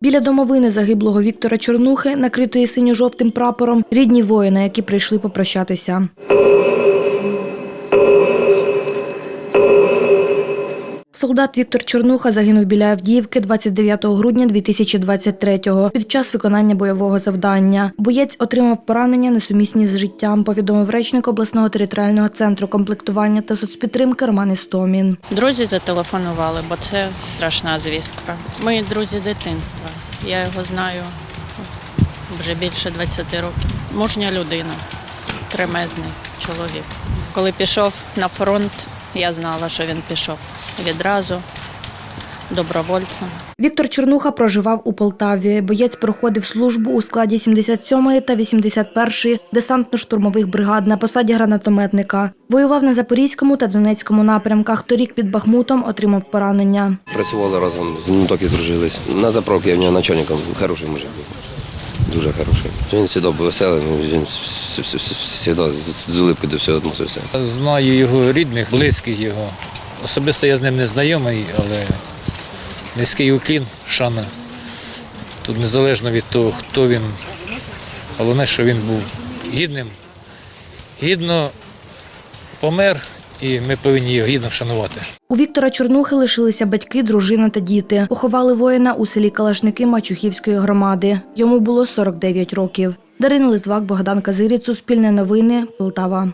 Біля домовини загиблого Віктора Чорнухи, накритої синьо-жовтим прапором, рідні воїни, які прийшли попрощатися. Солдат Віктор Чорнуха загинув біля Авдіївки 29 грудня 2023-го під час виконання бойового завдання. Боєць отримав поранення несумісні з життям, повідомив речник обласного територіального центру комплектування та соцпідтримки Роман Істомін. Друзі зателефонували, бо це страшна звістка. Ми друзі дитинства. Я його знаю вже більше 20 років. Мужня людина, кремезний чоловік. Коли пішов на фронт, я знала, що він пішов відразу добровольцем. Віктор Чорнуха проживав у Полтаві. Боєць проходив службу у складі 77-ї та 81-ї десантно-штурмових бригад на посаді гранатометника. Воював на Запорізькому та Донецькому напрямках. Торік під Бахмутом отримав поранення. Працювали разом, ну так і здружились. На заправці я в нього начальником хороший мужик був. Дуже хороший. Він завжди був веселий, ну, він завжди з з улипки до всього відносився. Знаю його рідних, близьких його. Особисто я з ним не знайомий, але низький уклін, шана. Тут незалежно від того, хто він. Головне, що він був гідним, гідно помер, і ми повинні його гідно вшанувати. У Віктора Чорнухи лишилися батьки, дружина та діти. Поховали воїна у селі Калашники Мачухівської громади. Йому було 49 років. Дарина Литвак, Богдан Казиріць, Суспільне новини, Полтава.